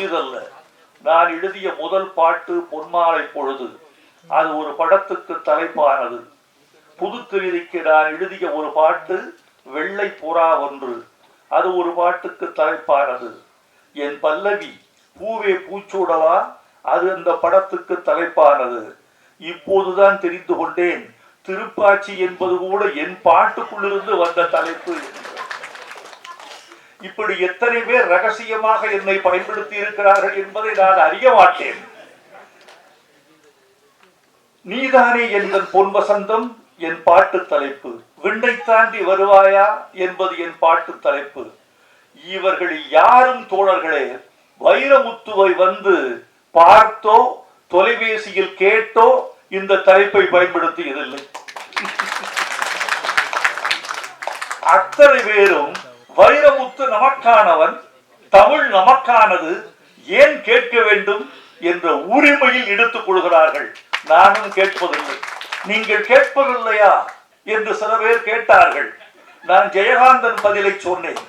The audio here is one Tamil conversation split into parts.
புதிதல்ல நான் எழுதிய முதல் பாட்டு பொன்மாலை பொழுது அது ஒரு படத்துக்கு தலைப்பானது. புதுக்கவிதைக்கு நான் எழுதிய ஒரு பாட்டு வெள்ளை புறா ஒன்று அது ஒரு பாட்டுக்கு தலைப்பானது. என் பல்லவி பூவே பூச்சூடவா அது அந்த படத்துக்கு தலைப்பானது. இப்போதுதான் தெரிந்து கொண்டேன் திருப்பாச்சி என்பது கூட என் பாட்டுக்குள்ளிருந்து வந்த தலைப்பு. என்று. இப்படி எத்தனை பேர் ரகசியமாக என்னை பயன்படுத்தி இருக்கிறார்கள் என்பதை நான் அறிய மாட்டேன். நீதானே என் பொன் வசந்தம் என் பாட்டு தலைப்பு. விண்ணை தாண்டி வருவாயா என்பது என் பாட்டு தலைப்பு. இவர்கள் யாரும் தோழர்களே வைரமுத்துவை வந்து பார்த்தோ தொலைபேசியில் கேட்டோ இந்த தலைப்பை பயன்படுத்தியதில்லை. அத்தனை பேரும் வைரமுத்து நமக்கானவன் தமிழ் நமக்கானது ஏன் கேட்க வேண்டும் என்ற உரிமையில் எடுத்துக் கொள்கிறார்கள். நானும் கேட்பதில்லை. நீங்கள் கேட்பதில்லையா? என்று சில பேர் கேட்டார்கள். நான் ஜெயகாந்தன் பதிலை சொன்னேன்.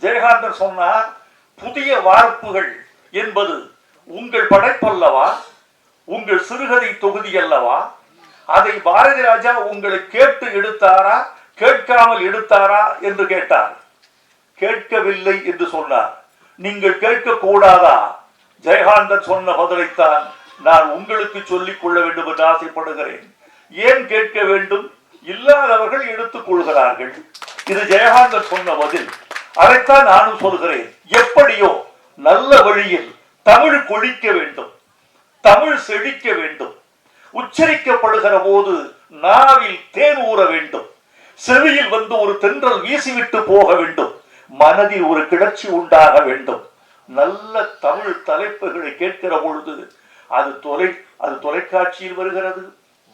ஜெயகாந்தன் சொன்னார் புதிய வார்ப்புகள் என்பது உங்கள் படைப்பல்லவா? உங்கள் சிறுகதை தொகுதி அல்லவா அதை பாரதி ராஜா உங்களை கேட்டு எடுத்தாரா கேட்காமல் எடுத்தாரா? என்று கேட்டார். கேட்கவில்லை என்று சொன்னார். நீங்கள் கேட்க கூடாதா ஜெயகாந்தன் சொன்ன பதிலைத்தான் நான் உங்களுக்கு சொல்லிக் கொள்ள வேண்டும் என்று ஆசைப்படுகிறேன். ஏன் கேட்க வேண்டும்? இல்லாதவர்கள் எடுத்துக் கொள்கிறார்கள். இது ஜெயகாந்தன் சொன்ன பதில். அதைத்தான் நானும் சொல்கிறேன். எப்படியோ நல்ல வழியில் தமிழ் கொழிக்க வேண்டும். தமிழ் செழிக்க வேண்டும். உச்சரிக்கப்படுகிற போது நாவில் தேன் ஊற வேண்டும். செவியில் வந்து ஒரு தென்றல் வீசிவிட்டு போக வேண்டும். மனதில் ஒரு கிளர்ச்சி உண்டாக வேண்டும். நல்ல தமிழ் தலைப்புகளை கேட்கிற பொழுது அது தொலை அது தொலைக்காட்சியில் வருகிறது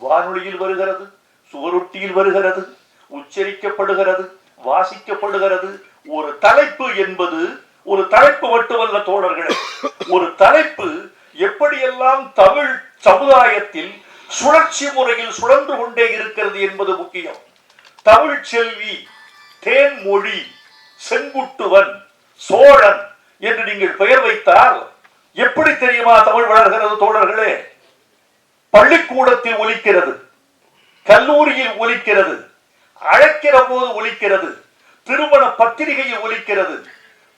வானொலியில் வருகிறது சுவரொட்டியில் வருகிறது உச்சரிக்கப்படுகிறது வாசிக்கப்படுகிறது. ஒரு தலைப்பு என்பது ஒரு தலைப்பு மட்டுமல்ல தோழர்களே. ஒரு தலைப்பு எப்படியெல்லாம் தமிழ் சமுதாயத்தில் சுழற்சி முறையில் சுழன்று கொண்டே இருக்கிறது என்பது முக்கியம். தமிழ் செல்வி தேன்மொழி செங்குட்டுவன் சோழன் என்று நீங்கள் பெயர் வைத்தால் எப்படி தெரியுமா தமிழ் வளர்கிறது தோழர்களே? பள்ளிக்கூடத்தில் ஒலிக்கிறது கல்லூரியில் ஒலிக்கிறது அழைக்கிற போது ஒலிக்கிறது திருமண பத்திரிகையில் ஒலிக்கிறது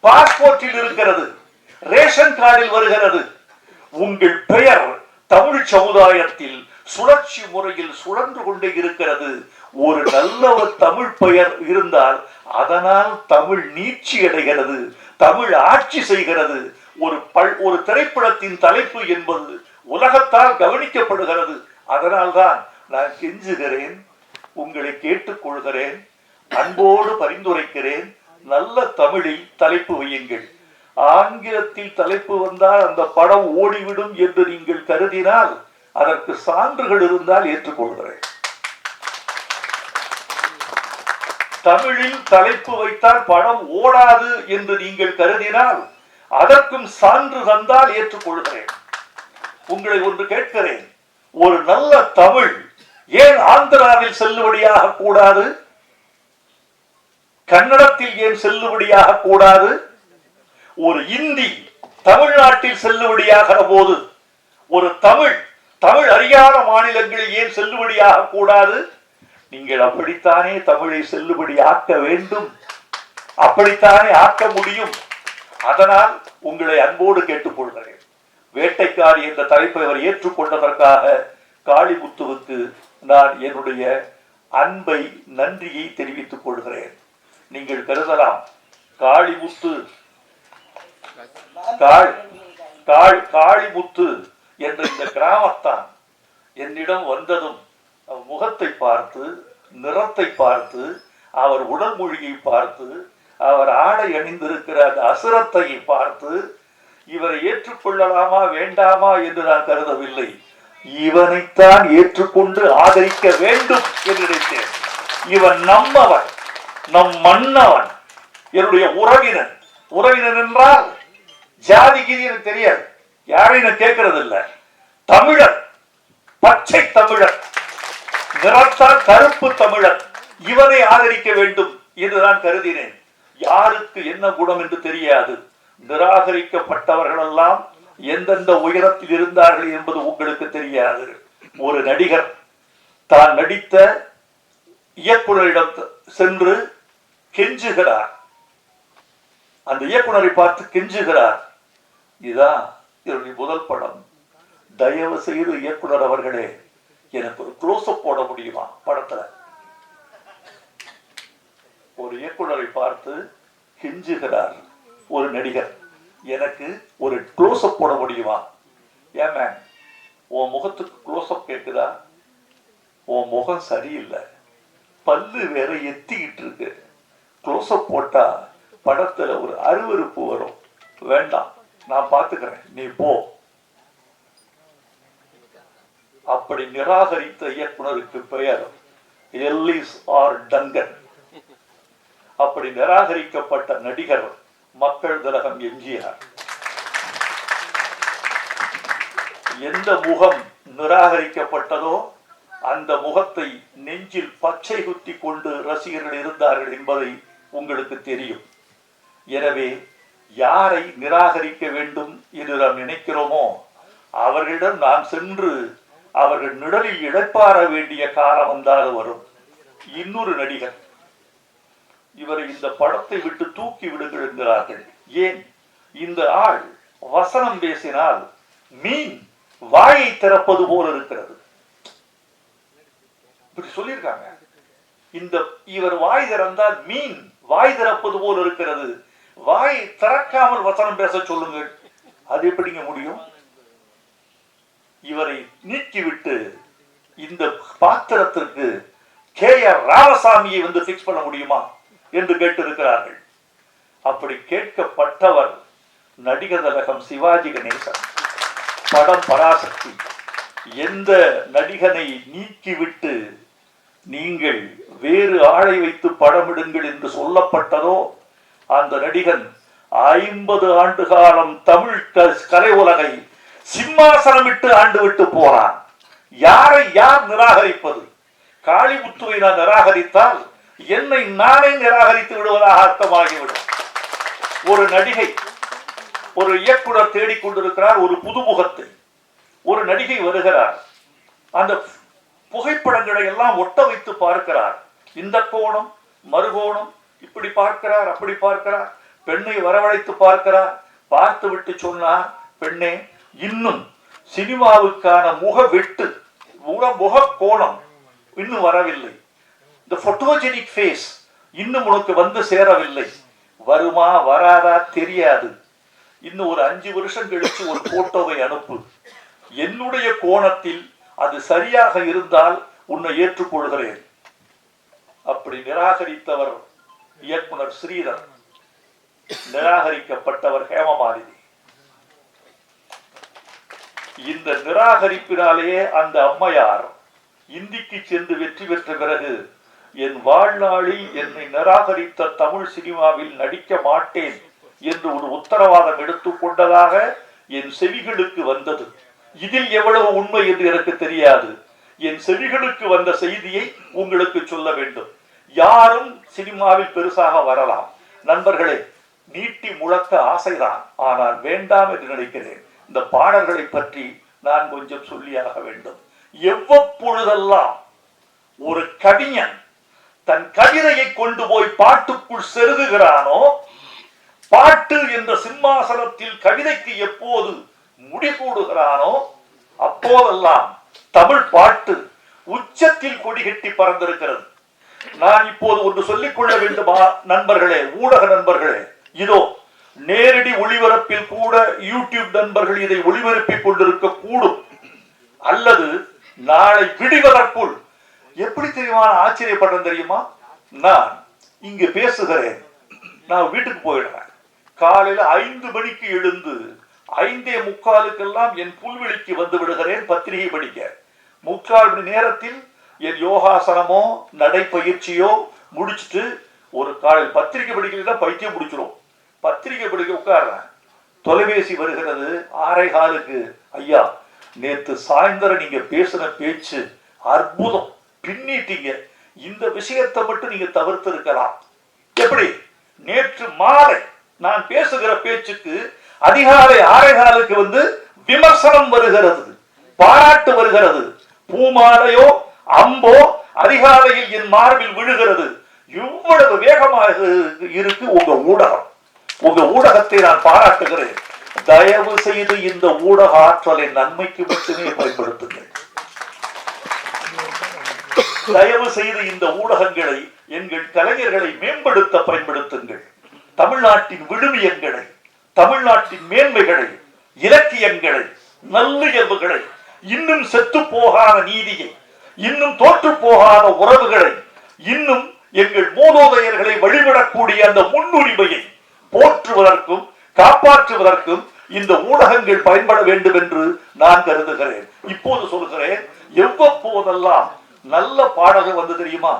பாஸ்போர்ட்டில் இருக்கிறது ரேஷன் கார்டில் வருகிறது. உங்கள் பெயர் தமிழ் சமுதாயத்தில் சுழற்சி முறையில் சுழன்று கொண்டே இருக்கிறது. ஒரு நல்ல ஒரு தமிழ் பெயர் இருந்தால் அதனால் தமிழ் நீட்சி அடைகிறது தமிழ் ஆட்சி செய்கிறது. ஒரு பல் ஒரு திரைப்படத்தின் தலைப்பு என்பது உலகத்தால் கவனிக்கப்படுகிறது. அதனால்தான் நான் கெஞ்சுகிறேன் உங்களை கேட்டுக்கொள்கிறேன் அன்போடு பரிந்துரைக்கிறேன் நல்ல தமிழில் தலைப்பு வையுங்கள். ஆங்கிலத்தில் தலைப்பு வந்தால் அந்த படம் ஓடிவிடும் என்று நீங்கள் கருதினால் அதற்கு சான்றுகள் இருந்தால் ஏற்றுக்கொள்கிறேன். தமிழில் தலைப்பு வைத்தால் படம் ஓடாது என்று நீங்கள் கருதினால் அதற்கும் சான்று தந்தால் ஏற்றுக்கொள்கிறேன். உங்களை ஒன்று கேட்கிறேன் ஒரு நல்ல தமிழ் ஏன் ஆந்திராவில் செல்லுபடியாக கூடாது? கன்னடத்தில் ஏன் செல்லுபடியாக கூடாது? ஒரு இந்தி தமிழ்நாட்டில் செல்லுபடியாகிற போது ஒரு தமிழ் தமிழ் அறியாத மாநிலங்களில் ஏன் செல்லுபடியாக கூடாது? நீங்கள் அப்படித்தானே தமிழை செல்லுபடி ஆக்க வேண்டும்? அப்படித்தானே ஆக்க முடியும்? அதனால் உங்களை அன்போடு கேட்டுக்கொள்கிறேன் வேட்டைக்காரி என்ற தலைப்பை அவர் ஏற்றுக்கொண்டதற்காக காளிமுத்துவுக்கு நான் என்னுடைய அன்பை நன்றியை தெரிவித்துக் கொள்கிறேன். நீங்கள் கருதலாம். காளிமுத்து. காள் காள் காளிமுத்து. என்று இந்த கிராமத்தான் என்னிடம் வந்ததும் முகத்தை பார்த்து நிறத்தை பார்த்து அவர் உடல் மொழியை பார்த்து அவர் ஆடை அணிந்திருக்கிற அந்த அசுரத்தை பார்த்து இவரை ஏற்றுக்கொள்ளலாமா வேண்டாமா என்று நான் கருதவில்லை. இவனைத்தான் ஏற்றுக்கொண்டு ஆதரிக்க வேண்டும் என்று நினைத்தேன். இவன் நம்மவன் நம் மன்னவன் என்னுடைய உறவினன். உறவினன் என்றால் ஜாதி எனக்கு தெரியாது. யாரையும் நான் கேட்கறது இல்ல தமிழர் பச்சை தமிழர் நிறத்தால் கருப்பு தமிழர் இவனை ஆதரிக்க வேண்டும் என்று நான் கருதினேன். யாருக்கு என்ன குணம் என்று தெரியாது. நிராகரிக்கப்பட்டவர்களெல்லாம் எந்தெந்த உயரத்தில் இருந்தார்கள் என்பது உங்களுக்கு தெரியாது. ஒரு நடிகர் தான் நடித்த இயக்குனரிடம் சென்று கெஞ்சுகிறார். அந்த இயக்குனரை பார்த்து கெஞ்சுகிறார். இதான் திருவி முதல் படம் தயவு செய்து இயக்குனர் அவர்களே எனக்கு ஒரு க்ளோஸ்அப் போட முடியுமா? படத்துல. ஒரு இயக்குனரை பார்த்து கெஞ்சுகிறார் ஒரு நடிகர். எனக்கு ஒரு க்ளோஸ்அப் போட முடியுமா? ஏன் மேம் உன் முகத்துக்கு க்ளோஸ்அப் கேட்குதா உன் முகம் சரியில்லை. பல்லு வேற எத்திக்கிட்டு இருக்கு. க்ளோஸ்அப் போட்டா படத்துல ஒரு அருவறுப்பு வரும். வேண்டாம். நான் பார்த்துக்கிறேன். நீ போ. அப்படி நிராகரித்த இயக்குனருக்கு பெயர் எல்லிஸ் ஆர் டங்கன். அப்படி நிராகரிக்கப்பட்ட நடிகர் மக்கள் திலகம் எம்ஜிஆர். எந்த முகம் நிராகரிக்கப்பட்டதோ அந்த முகத்தை நெஞ்சில் பச்சை குத்தி கொண்டு ரசிகர்கள் இருந்தார்கள் என்பதை உங்களுக்கு தெரியும். எனவே யாரை நிராகரிக்க வேண்டும் என்று நாம் நினைக்கிறோமோ அவர்களிடம் நாம் சென்று அவர்கள் நிழலில் இழப்பார வேண்டிய காலம் வந்தால் வரும். இன்னொரு நடிகர். இவரை இந்த படத்தை விட்டு தூக்கி விடுங்கள் என்கிறார்கள். ஏன்? இந்த ஆள் வசனம் பேசினால் மீன் வாயை திறப்பது போல இருக்கிறது. இப்படி சொல்லியிருக்காங்க. இந்த இவர் வாய் திறந்தால் மீன் வாய் திறப்பது போல இருக்கிறது. வாய் திறக்காமல் வசனம் பேச சொல்லுங்கள். அது எப்படிங்க முடியும்? இவரை நீக்கிவிட்டு இந்த பாத்திரத்திற்கு கே ஆர் ராமசாமியை வந்து பிக்ஸ் பண்ண முடியுமா என்று கேட்டிருக்கிறார்கள். அப்படி கேட்கப்பட்டவர் நடிகர் தலகம் சிவாஜி கணேசன். படம் பராசக்தி. எந்த நடிகனை நீக்கிவிட்டு நீங்கள் வேறு ஆளை வைத்து படமிடுங்கள் என்று சொல்லப்பட்டதோ அந்த நடிகன் ஐம்பது ஆண்டு காலம் தமிழ் கலை உலகை சிம்மாசனமிட்டு ஆண்டு விட்டு போறான் யாரை யார் நிராகரிப்பது? காளிமுத்துவை நான் நிராகரித்தால் என்னை நானே நிராகரித்து விடுவதாக அர்த்தமாகிவிடும். ஒரு நடிகை ஒரு இயக்குனர் தேடிக்கொண்டிருக்கிறார் ஒரு புதுமுகத்தை. ஒரு நடிகை வருகிறார். அந்த புகைப்படங்களை எல்லாம் ஒட்ட வைத்து பார்க்கிறார். இந்த கோணம் மறுகோணம் இப்படி பார்க்கிறார் அப்படி பார்க்கிறார். பெண்ணை வரவழைத்து பார்க்கிறார். பார்த்து விட்டு சொன்னார் பெண்ணே இன்னும் சினிமாவுக்கான முக வெட்டு முக முக கோணம் இன்னும் வரவில்லை. இந்த போட்டோஜெனிக் ஃபேஸ் இன்னும் உனக்கு வந்து சேரவில்லை. வருமா வராதா தெரியாது. இன்னும் ஒரு அஞ்சு வருஷம் கழிச்சு ஒரு போட்டோவை அனுப்பு. என்னுடைய கோணத்தில் அது சரியாக இருந்தால் உன்னை ஏற்றுக்கொள்கிறேன். அப்படி நிராகரித்தவர் இயக்குனர் ஸ்ரீதர் நிராகரிக்கப்பட்டவர் ஹேமமாலினி. இந்த நிராகரிப்பினாலேயே அந்த அம்மையார் இந்திக்கு சென்று வெற்றி பெற்ற பிறகு என் வாழ்நாளில் என்னை நிராகரித்த தமிழ் சினிமாவில் நடிக்க மாட்டேன் என்று ஒரு உத்தரவாதம் எடுத்துக்கொண்டதாக என் செவிகளுக்கு வந்தது. இதில் எவ்வளவு உண்மை என்று எனக்கு தெரியாது. என் செவிகளுக்கு வந்த செய்தியை உங்களுக்கு சொல்ல வேண்டும். யாரும் சினிமாவில் பெருசாக வரலாம். நண்பர்களே நீட்டி முழக்க ஆசைதான். ஆனால் வேண்டாம் என்று நினைக்கிறேன். இந்த பாடல்களை பற்றி நான் கொஞ்சம் சொல்லியாக வேண்டும். எவ்வப்பொழுதெல்லாம் ஒரு கவிஞன் தன் கவிதையை கொண்டு போய் பாட்டுக்குள் செருகுகிறானோ பாட்டு என்ற சிம்மாசனத்தில் கவிதைக்கு எப்போது முடிகூடுகிறானோ அப்போதெல்லாம் தமிழ் பாட்டு உச்சத்தில் கொடிகட்டி பறந்திருக்கிறது. நான் இப்போது ஒன்று சொல்லிக் கொள்ள வேண்டுமா நண்பர்களே ஊடக நண்பர்களே? இதோ நேரடி ஒளிபரப்பில் கூட யூடியூப் நண்பர்கள் இதை ஒளிபரப்பிக் கொண்டிருக்க கூடும். அல்லது நாளை விடுவதற்குள். எப்படி தெரியுமா ஆச்சரியப்படுறேன் தெரியுமா? நான் இங்கு பேசுகிறேன். நான் வீட்டுக்கு போயிடுறேன். காலையில ஐந்து மணிக்கு எழுந்து ஐந்தே முக்காலுக்கெல்லாம் என் புல்வெளிக்கு வந்து விடுகிறேன் பத்திரிகை படிக்க. முக்கால் மணி நேரத்தில் என் யோகாசனமோ நடைப்பயிற்சியோ முடிச்சிட்டு ஒரு காலையில் பத்திரிகை படிக்கிறதா பைத்தியம் பிடிச்சிரும். பத்திரிகை படிக்க உட்காடுறேன் தொலைபேசி வருகிறது ஆரை காலுக்கு. ஐயா நேற்று சாயந்தரம் நீங்க பேசின பேச்சு அற்புதம். பின்னிட்டீங்க. இந்த விஷயத்தை மட்டும் நீங்க தவிர்த்து இருக்கலாம் எப்படி? நேற்று மாலை நான் பேசுகிற பேச்சுக்கு அதிகாலை ஆரை காலுக்கு வந்து விமர்சனம் வருகிறது பாராட்டு வருகிறது. பூமாலையோ அம்போ அதிகாலையில் என் மார்பில் விழுகிறது. இவ்வளவு வேகமாக இருக்கு உங்க ஊடகம். உங்க ஊடகத்தை நான் பாராட்டுகிறேன். தயவு செய்து இந்த ஊடக ஆற்றலை நன்மைக்கு மட்டுமே பயன்படுத்துங்கள். தயவு செய்து இந்த ஊடகங்களை எங்கள் கலைஞர்களை மேம்படுத்த பயன்படுத்துங்கள். தமிழ்நாட்டின் விழுமியங்களை தமிழ்நாட்டின் மேன்மைகளை இலக்கியங்களை நல்லியல்புகளை இன்னும் செத்து போகாத நீதியை இன்னும் தோற்று போகாத உறவுகளை இன்னும் எங்கள் மூலோதயர்களை வழிபடக்கூடிய அந்த முன்னுரிமையை போற்றுவதற்கும் காப்பாற்றுவதற்கும் இந்த ஊடகங்கள் பயன்பட வேண்டும் என்று நான் கருதுகிறேன். இப்போது சொல்கிறேன் எவ்வப்போதெல்லாம் நல்ல பாடகர் வந்து தெரியுமா?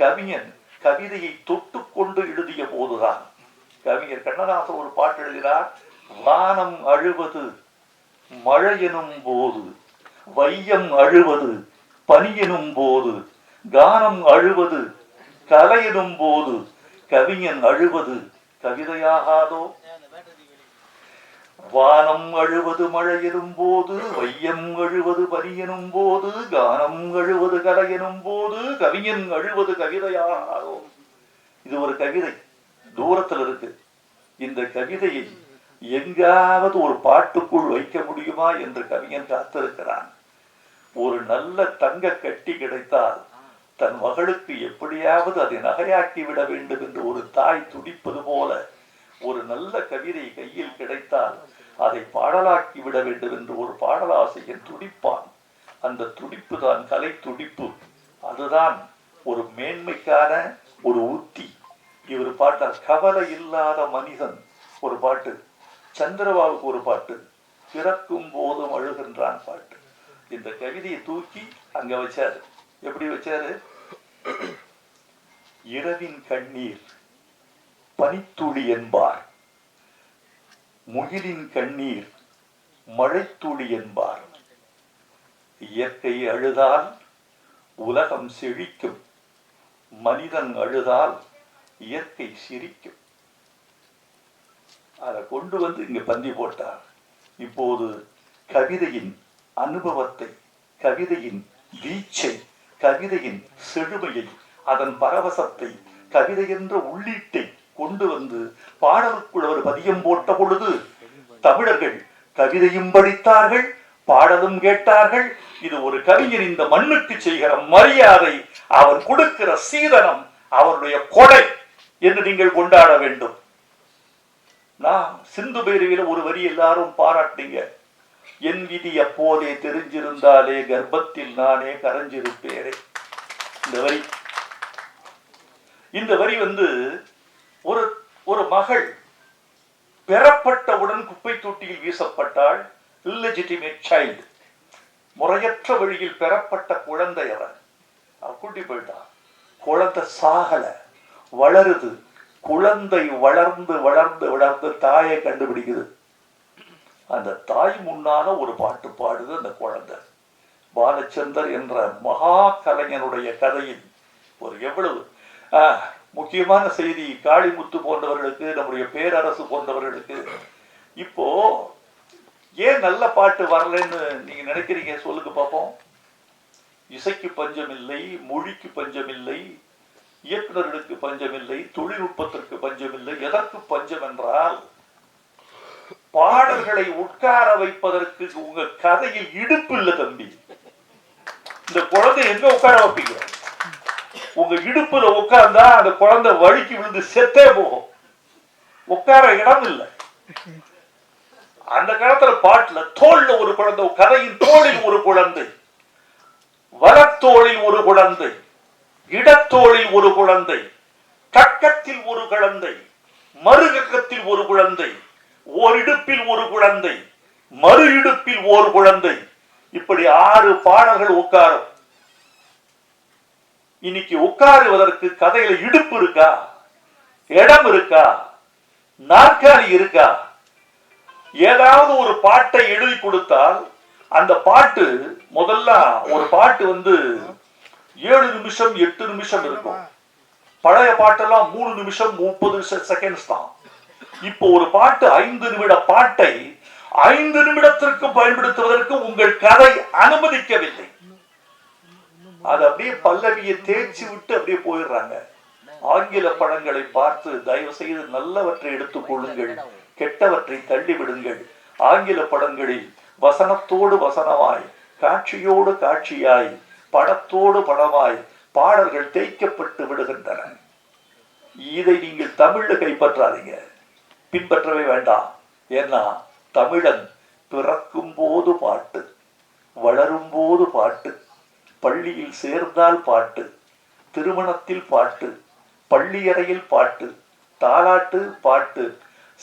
கவிஞன். கவிதையை தொட்டுக்கொண்டு எழுதிய போதுதான். கவிஞர் கண்ணதாசன் ஒரு பாட்டு எழுதினார் வானம் அழுவது மழை எனும் போது வையம் அழுவது பனி போது கானம் அழுவது கலை போது கவிஞன் அழுவது கவிதையாகாதோ? வானம் அழுவது மழை எனும் போது வையம் அழுவது பனி போது கானம் அழுவது கலை எனும் போது கவிஞன் அழுவது கவிதையாகாதோ? இது ஒரு கவிதை தூரத்தில் இருக்கு. இந்த கவிதையை எங்காவது ஒரு பாட்டுக்குள் வைக்க முடியுமா என்று கவிஞன் காத்திருக்கிறான். ஒரு நல்ல தங்க கட்டி கிடைத்தால் தன் மகளுக்கு எப்படியாவது அதை நகையாக்கி விட வேண்டும் என்று ஒரு தாய் துடிப்பது போல ஒரு நல்ல கவிதை கையில் கிடைத்தால் அதை பாடலாக்கி விட வேண்டும் என்று ஒரு பாடலாசிரியன் துடிப்பான். அந்த துடிப்பு தான் கலை துடிப்பு. அதுதான் ஒரு மேன்மைக்கான ஒரு உத்தி. இவர் பாட்டார் கவலை இல்லாத மனிதன் ஒரு பாட்டு. சந்திரபாபுக்கு ஒரு பாட்டு. பிறக்கும் போதும் அழுகின்றான் பாட்டு. இந்த கவிதையை தூக்கி அங்க வச்சாரு. எப்படி வச்சாரு? இரவின் கண்ணீர் பனித்துளி என்பார். முகிலின் கண்ணீர் மழைத்துளி என்பார். இயற்கை அழுதால் உலகம் செழிக்கும். மனிதன் அழுதால் இயற்கை சிரிக்கும். அதை கொண்டு வந்து இங்க பந்தி போட்டார். இப்போது கவிதையின் அனுபவத்தை கவிதையின் வீச்சை கவிதையின் செழுமையை அதன் பரவசத்தை கவிதை என்ற உள்ளீட்டை கொண்டு வந்து பாடலுக்குள் அவர் பதியம் போட்ட பொழுது தமிழர்கள் கவிதையும் படித்தார்கள் பாடலும் கேட்டார்கள். இது ஒரு கவிஞர் இந்த மண்ணுக்கு செய்கிற மரியாதை அவன் கொடுக்கிற சீதனம் அவருடைய கொடை என்று நீங்கள் கொண்டாட வேண்டும். நான் சிந்து பேருவில ஒரு வரி எல்லாரும் பாராட்டிங்க. என் விதி அப்போதே தெரிஞ்சிருந்தாலே கர்ப்பத்தில் நானே கரைஞ்சிருப்பேரே இந்த வரி. இந்த வரி வந்து ஒரு ஒரு மகள் பெறப்பட்டவுடன் குப்பை தொட்டியில் வீசப்பட்டாள் இல்லெஜிட்டிமேட் சைல்டு முறையற்ற வழியில் பெறப்பட்ட குழந்தை அவன் அவன் கூட்டி போயிட்டான் குழந்தை சாகல. வளருது. குழந்தை வளர்ந்து வளர்ந்து வளர்ந்து தாயை கண்டுபிடிக்குது. அந்த தாய் முன்னால ஒரு பாட்டு பாடுது அந்த குழந்தை. பாலச்சந்தர் என்ற மகா கலைஞனுடைய கதையில் ஒரு எவ்வளவு முக்கியமான செய்தி காளிமுத்து போன்றவர்களுக்கு நம்முடைய பேரரசு போன்றவர்களுக்கு. இப்போ ஏன் நல்ல பாட்டு வரலைன்னு நீங்க நினைக்கிறீங்க? சொல்லுங்க பார்ப்போம் இசைக்கு பஞ்சம் இல்லை மொழிக்கு பஞ்சம் இல்லை இயக்குனர்களுக்கு பஞ்சமில்லை தொழில்நுட்பத்திற்கு பஞ்சமில்லை எதற்கு பஞ்சம் என்றால் பாடல்களை உட்கார வைப்பதற்கு உங்க கதையில் இடுப்பு இல்லை தம்பி. இந்த குழந்தை எங்க உட்கார வைப்பீங்க? உங்க இடுப்புல உட்கார்ந்தா அந்த குழந்தை வழுக்கி விழுந்து செத்தே போகும். உட்கார இடம் இல்லை. அந்த காலத்துல பாட்டுல தோல்ல ஒரு குழந்தை கதையின் தோளில் ஒரு குழந்தை வலத்தோளில் ஒரு குழந்தை இடத்தோளில் ஒரு குழந்தை கக்கத்தில் ஒரு குழந்தை மறுகக்கத்தில் ஒரு குழந்தை ஓரிடுப்பில் ஒரு குழந்தை மறு இடுப்பில் ஒரு குழந்தை. இப்படி ஆறு பாடல்கள் உட்காரும். இன்னைக்கு உட்காருவதற்கு கதையில இடுப்பு இருக்கா? இடம் இருக்கா? நாற்காலி இருக்கா? ஏதாவது ஒரு பாட்டை எழுதி கொடுத்தால் அந்த பாட்டு முதல்ல ஒரு பாட்டு வந்து ஏழு நிமிஷம் எட்டு நிமிஷம் இருக்கும். பழைய பாட்டெல்லாம் மூணு நிமிஷம் முப்பது செகண்ட்ஸ் தான். இப்போ ஒரு பாட்டு ஐந்து நிமிட பாட்டை ஐந்து நிமிடத்திற்கு பயன்படுத்துவதற்கு உங்கள் கதை அனுமதிக்கவில்லை. அது அப்படியே பல்லவியை தேய்ச்சி விட்டு அப்படியே போயிடுறாங்க. ஆங்கில படங்களை பார்த்து தயவு செய்து நல்லவற்றை எடுத்துக் கொள்ளுங்கள் கெட்டவற்றை தள்ளி விடுங்கள் ஆங்கில படங்களில் வசனத்தோடு வசனமாய் காட்சியோடு காட்சியாய் படத்தோடு படமாய் பாடல்கள் தேய்க்கப்பட்டு விடுகின்றன. இதை நீங்கள் தமிழ்ல கைப்பற்றாதீங்க. பின்பற்றவே வேண்டாம். ஏன்னா தமிழன் பிறக்கும் போது பாட்டு வளரும் போது பாட்டு பள்ளியில் சேர்ந்தால் பாட்டு திருமணத்தில் பாட்டு பள்ளியறையில் பாட்டு தாலாட்டு பாட்டு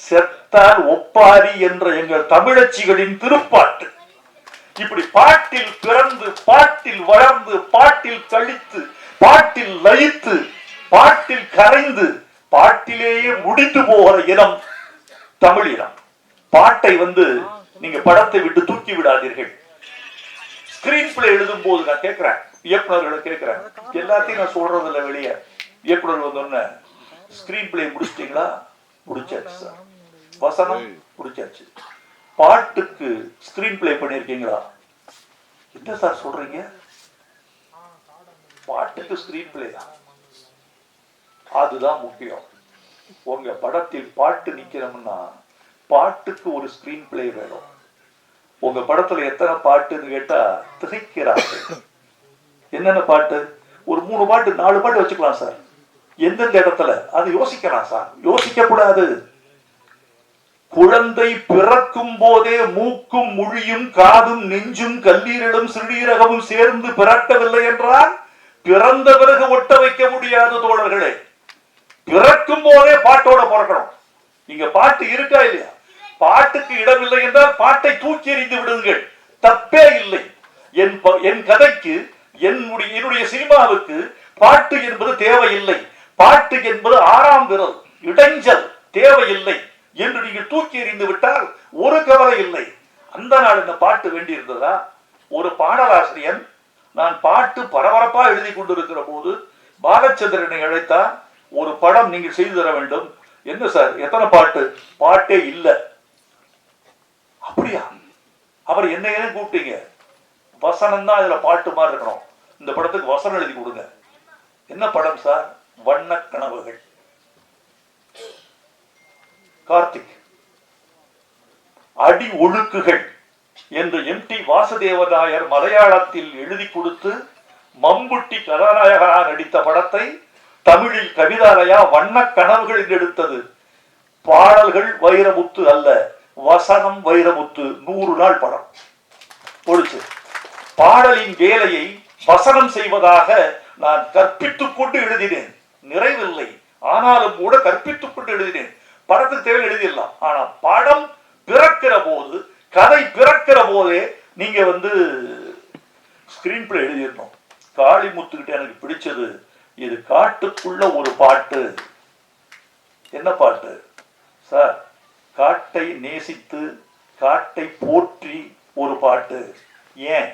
செத்தால் ஒப்பாரி என்ற எங்கள் தமிழச்சிகளின் திருப்பாட்டு. இப்படி பாட்டில் பிறந்து பாட்டில் வளர்ந்து பாட்டில் கழித்து பாட்டில் லயித்து பாட்டில் கரைந்து பாட்டிலேயே முடிந்து போகிற இனம் தமிழ் பாட்டை வந்து நீங்க படத்தை விட்டு தூக்கி விடாதீர்கள். ஸ்கிரீன் பிளே எழுதும் போது நான் கேட்கிறேன். இயக்குநர்களை கேட்கிறேன். எல்லாத்தையும் நான் சொல்றதில்ல வெளிய. வெளியே இயக்குனர் வந்தோடனே ஸ்கிரீன் பிளே முடிச்சிட்டீங்களா? முடிச்சாச்சு சார். வசனம் முடிச்சாச்சு. பாட்டுக்கு ஸ்கிரீன் பிளே பண்ணிருக்கீங்களா என்ன சார் சொல்றீங்க? பாட்டுக்கு ஸ்கிரீன் பிளே தான். அதுதான் முக்கியம். உங்க படத்தில் பாட்டு நிக்கிறோம்னா பாட்டுக்கு ஒரு ஸ்கிரீன் பிளே வேணும். உங்க படத்துல எத்தனை பாட்டுன்னு கேட்டா திகைக்கிறாங்க என்னென்ன பாட்டு? ஒரு மூணு பாட்டு நாலு பாட்டு வச்சுக்கலாம் சார். எந்தெந்த இடத்துல? அது யோசிக்கலாம் சார். யோசிக்க கூடாது குழந்தை பிறக்கும் போதே மூக்கும் மொழியும் காதும் நெஞ்சும் கல்லீரலும் சிறுநீரகமும் சேர்ந்து பிறக்கவில்லை என்றால் பிறந்த பிறகு ஒட்ட வைக்க முடியாத தோழர்களே. பிறக்கும் போதே பாட்டோட பிறக்கணும். நீங்க பாட்டு இருக்கா இல்லையா? பாட்டுக்கு இடமில்லை என்றால் பாட்டை தூக்கி எறிந்து விடுங்கள். தப்பே இல்லை. என் ப- என் கதைக்கு என்னுடைய என்னுடைய சினிமாவுக்கு பாட்டு என்பது தேவையில்லை. பாட்டு என்பது ஆறாம் விரல் இடைஞ்சல் தேவையில்லை என்று நீங்கள் தூக்கி எறிந்து விட்டால் ஒரு கவலை இல்லை. அந்த நாள் இந்த பாட்டு வேண்டியிருந்ததா? ஒரு பாடலாசிரியன் நான் பாட்டு பரபரப்பா எழுதி கொண்டிருக்கிற போது பாலச்சந்திரனை அழைத்தான். ஒரு படம் நீங்கள் செய்து தர வேண்டும். என்ன சார்? எத்தனை பாட்டு? பாட்டே இல்லை. அப்படியா? அவர் என்ன கூப்பிட்டீங்க? வசனம் தான் இதுல பாட்டு மாதிரி இருக்கணும். இந்த படத்துக்கு வசனம் எழுதி கொடுங்க. என்ன படம் சார்? வண்ண கனவுகள். கார்த்திக். அடி ஒழுக்குகள் என்று எம் டி வாசுதேவநாயர் மலையாளத்தில் எழுதி கொடுத்து மம்புட்டி கதாநாயகனாக நடித்த படத்தை தமிழில் கவிதாலயா வண்ண கனவுகள் எடுத்தது. பாடல்கள் வைரமுத்து அல்ல வசனம் வைரமுத்து நூறு நாள் படம். ஒழிச்சு பாடலின் வேலையை வசனம் செய்வதாக நான் கற்பித்துக் கொண்டு எழுதினேன். நிறைவில்லை ஆனாலும் கூட கற்பித்துக் கொண்டு எழுதினேன். படத்துக்கு தேவை எழுதிடலாம். ஆனா படம் பிறக்கிற போது கதை பிறக்கிற போதே நீங்க வந்து ஸ்கிரீன் பிளே எழுதிடணும். காளிமுத்துக்கிட்ட எனக்கு பிடிச்சது இது காட்டுக்குள்ள ஒரு பாட்டு. என்ன பாட்டு? சார் காட்டை நேசித்து காட்டை போற்றி ஒரு பாட்டு. ஏன்?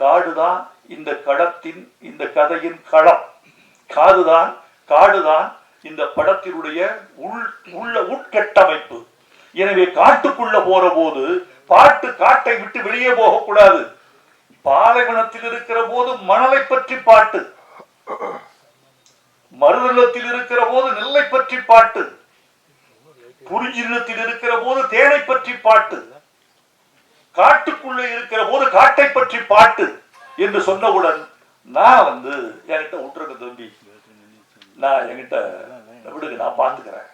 காடுதான் இந்த களத்தின் இந்த கதையின் களம். காதுதான் காடுதான் இந்த படத்தினுடைய உள் உள்ள உட்கட்டமைப்பு. எனவே காட்டுக்குள்ள போற போது பாட்டு காட்டை விட்டு வெளியே போகக்கூடாது. பாலைவனத்தில் இருக்கிற போது மணலை பற்றி பாட்டு. மறுநிலத்தில் இருக்கிற போது நெல்லை பற்றி பாட்டு. குறிஞ்சினத்தில் இருக்கிற போது தேனை பற்றி பாட்டு. காட்டுக்குள்ளே இருக்கிற போது காட்டை பற்றி பாட்டு என்று சொன்னவுடன் நான் வந்து என்கிட்ட விட்டுருக்க தம்பி நான் என்கிட்ட விடுங்க நான் பார்த்துக்கிறேன்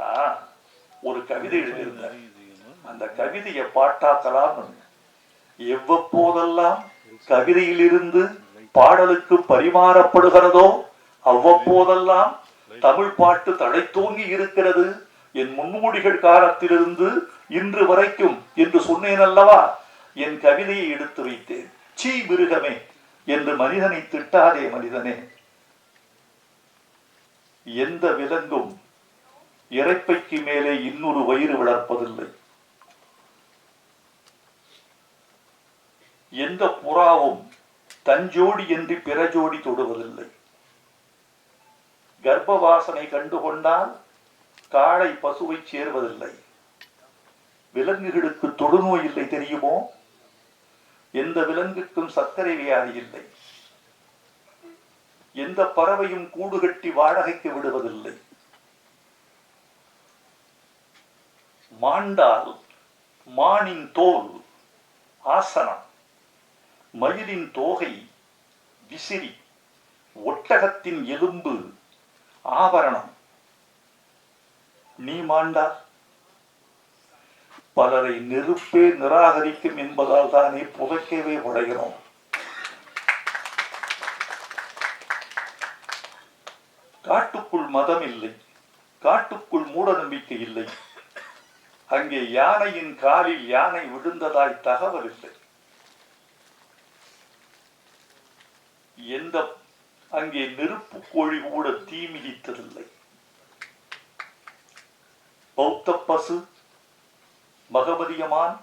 நான் ஒரு கவிதை எழுதியிருந்தேன். அந்த கவிதையை பாட்டாக்கலாம் எவ்வப்போதெல்லாம் கவிதையிலிருந்து பாடலுக்கு பரிமாறப்படுகிறதோ அவ்வப்போதெல்லாம் தமிழ் பாட்டு தழைத்தோங்கி இருக்கிறது. என் முன்னோடிகள் காலத்திலிருந்து இன்று வரைக்கும் என்று சொன்னேன் அல்லவா என் கவிதையை எடுத்து வைத்தேன். சீ மிருகமே என்று மனிதனை திட்டாதே மனிதனே. எந்த விலங்கும் இறைப்பைக்கு மேலே இன்னொரு வயிறு வளர்ப்பதில்லை. எந்த புறாவும் தஞ்சோடி என்று பிற ஜோடி தொடுவதில்லை. கர்ப்ப வாசனை கண்டுகொண்டால் காளை பசுவை சேர்வதில்லை. விலங்குகளுக்கு தொடுநோய் இல்லை தெரியுமோ? எந்த விலங்குக்கும் சர்க்கரை வியாதி இல்லை. எந்த பறவையும் கூடு கட்டி வாடகைக்கு விடுவதில்லை. மாண்டால் மானின் தோல் ஆசனம் மயிலின் தோகை விசிறி ஒட்டகத்தின் எலும்பு ஆபரணம். நீ மாண்டா பலரை நெருப்பே நிராகரிக்கும் என்பதால் தானே புதைக்கவே உடைகிறோம் காட்டுக்குள் மதம் இல்லை. காட்டுக்குள் மூட நம்பிக்கை இல்லை. அங்கே யானையின் காலில் யானை விழுந்ததாய் தகவல் இல்லை. எந்த அங்கே நெருப்பு கோழி கூட தீ மிதித்ததில்லை. பௌத்த பசு மகபதியமான்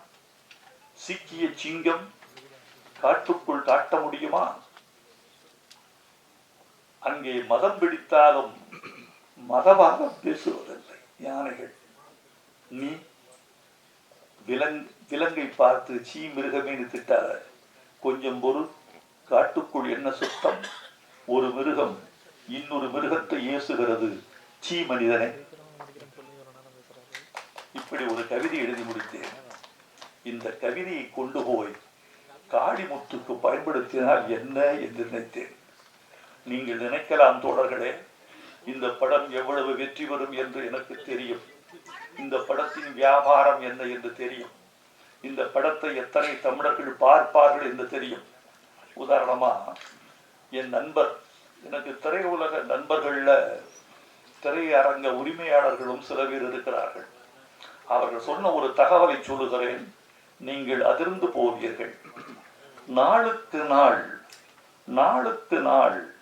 சிக்கிய சிங்கம் காட்டுக்குள் காட்ட முடியுமா அங்கே மதம் பிடித்தாலும் மதமாக பேசுவதில்லை யானைகள். நீ விலங் விலங்கை பார்த்து சீ மிருகமேனு திட்டாத. கொஞ்சம் பொருள் காட்டுக்குள் என்ன சுத்தம்? ஒரு மிருகம் இன்னொரு மிருகத்தை ஏசுகிறது. சீ மனிதனை. இப்படி ஒரு கவிதை எழுதி முடித்தேன். இந்த கவிதையை கொண்டு போய் காளிமுத்துக்கு பயன்படுத்தினால் என்ன என்று நினைத்தேன். நீங்கள் நினைக்கலாம் தோழர்களே இந்த படம் எவ்வளவு வெற்றி பெறும் என்று எனக்கு தெரியும். இந்த படத்தின் வியாபாரம் என்ன என்று தெரியும். இந்த படத்தை எத்தனை தமிழர்கள் பார்ப்பார்கள் என்று தெரியும். உதாரணமா என் நண்பர் எனக்கு திரையுலக நண்பர்களில் திரையரங்க உரிமையாளர்களும் சில பேர் இருக்கிறார்கள். அவர்கள் சொன்ன ஒரு தகவலை சொல்லுகிறேன். நீங்கள் அதிர்ந்து போவீர்கள். நாளுக்கு நாள் நாளுக்கு நாள்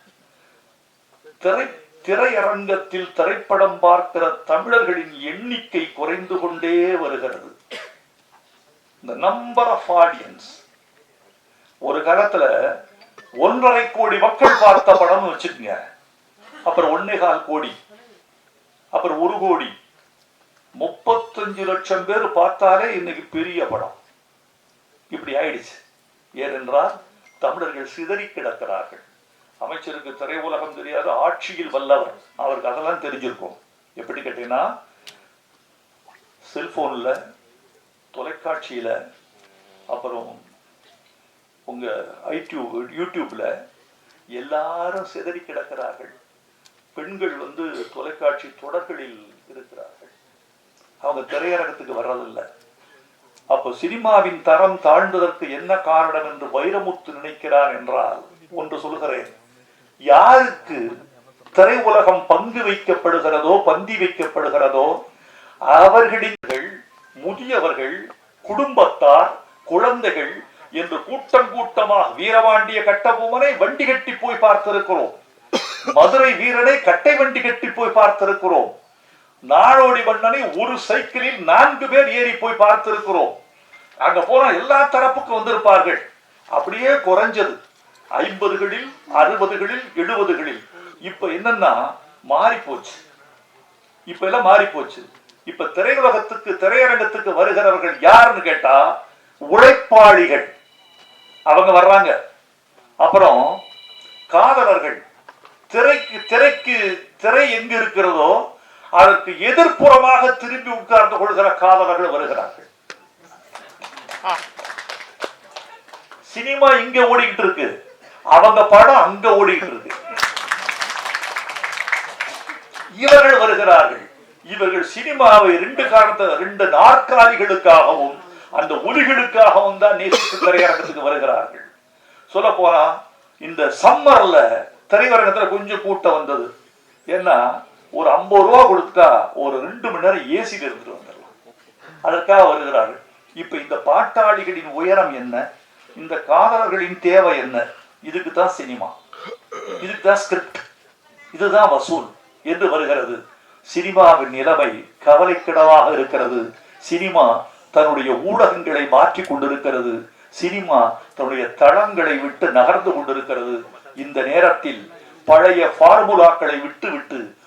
திரை திரையரங்கத்தில் திரைப்படம் பார்க்கிற தமிழர்களின் எண்ணிக்கை குறைந்து கொண்டே வருகிறது. இந்த நம்பர் ஆஃப் ஆடியன்ஸ் ஒரு காலத்துல ஒன்றரை கோடி மக்கள் பார்த்த படம்னு வச்சுக்கோங்க. அப்புறம் ஒன்னே கால் கோடி. அப்புறம் ஒரு கோடி. முப்பத்தஞ்சு லட்சம் பேர் பார்த்தாலே இன்னைக்கு பெரிய படம். இப்படி ஆயிடுச்சு. ஏனென்றால் தமிழர்கள் சிதறி கிடக்கிறார்கள். அமைச்சருக்கு திரையுலகம் தெரியாது ஆட்சியில் வல்லவர். அவருக்கு அதெல்லாம் தெரிஞ்சிருக்கும். எப்படி கேட்டீங்கன்னா செல்போன்ல தொலைக்காட்சியில அப்புறம் உங்கள் ஐடியூப் யூடியூப்பில் எல்லாரும் சிதறி கிடக்கிறார்கள். பெண்கள் வந்து தொலைக்காட்சி தொடர்களில் இருக்கிறார்கள். அவங்க திரையரங்கத்துக்கு வர்றதில்லை. அப்போ சினிமாவின் தரம் தாழ்ந்ததற்கு என்ன காரணம் என்று வைரமுத்து நினைக்கிறார் என்றால் ஒன்று சொல்கிறேன் யாருக்கு திரை உலகம் பங்கு வைக்கப்படுகிறதோ பந்தி வைக்கப்படுகிறதோ அவர்களின் முதியவர்கள் குடும்பத்தார் குழந்தைகள் என்று கூட்டம் கூட்டமாக வீரவாண்டிய கட்டபொம்மனை வண்டி கட்டி போய் பார்த்திருக்கிறோம். மதுரை வீரனை கட்டை வண்டி கட்டி போய் பார்த்திருக்கிறோம். நாடோடி மன்னனை ஒரு சைக்கிளில் நான்கு பேர் ஏறி போய் பார்த்திருக்கிறோம். அங்க போனா எல்லா தரப்புக்கும் வந்திருப்பார்கள். அப்படியே குறைஞ்சது. ஐம்பதுகளில் அறுபதுகளில் எழுபதுகளில். இப்ப என்னன்னா மாறி போச்சு இப்ப எல்லாம் மாறி போச்சு இப்ப திரையுலகத்துக்கு திரையரங்கத்துக்கு வருகிறவர்கள் யாருன்னு கேட்டா உழைப்பாளிகள். அவங்க வர்றாங்க. அப்புறம் காதலர்கள் திரைக்கு திரைக்கு திரை எங்க இருக்கிறதோ அதற்கு எதிர்ப்புறமாக திரும்பி உட்கார்ந்து கொள்கிற காதலர்கள் வருகிறார்கள். சினிமா இங்க ஓடிக்கிட்டு இருக்கு. அவங்க படம் அங்க ஓடிக்கிட்டு இருக்கு. இவர்கள் வருகிறார்கள். இவர்கள் சினிமாவை ரெண்டு காரணத்தை ரெண்டு நாற்காலிகளுக்காகவும் அந்த ஒளிகளுக்காகவும் தான் நேசித்து திரையரங்கத்துக்கு வருகிறார்கள். சொல்ல போனா இந்த சம்மர்ல திரையரங்கத்துல கொஞ்சம் கூட்டம் வந்தது. ஏன்னா ஒரு ஐம்பது ரூபா கொடுத்தா ஒரு ரெண்டு மணி நேரம் ஏசியில் இருந்துட்டு வந்துடலாம். அதற்காக வருகிறார்கள். இப்ப இந்த பாட்டாளிகளின் உயரம் என்ன? இந்த காதலர்களின் தேவை என்ன? இதுக்கு தான் சினிமா. இதுக்கு தான் ஸ்கிரிப்ட் இதுதான் வசூல் என்று வருகிறது. சினிமாவின் நிலைமை கவலைக்கிடமாக இருக்கிறது. சினிமா தன்னுடைய ஊடகங்களை மாற்றி கொண்டிருக்கிறது. சினிமா தன்னுடைய தளங்களை விட்டு நகர்ந்து கொண்டிருக்கிறது. இந்த நேரத்தில் பழைய ஃபார்முலாக்களை விட்டு விட்டு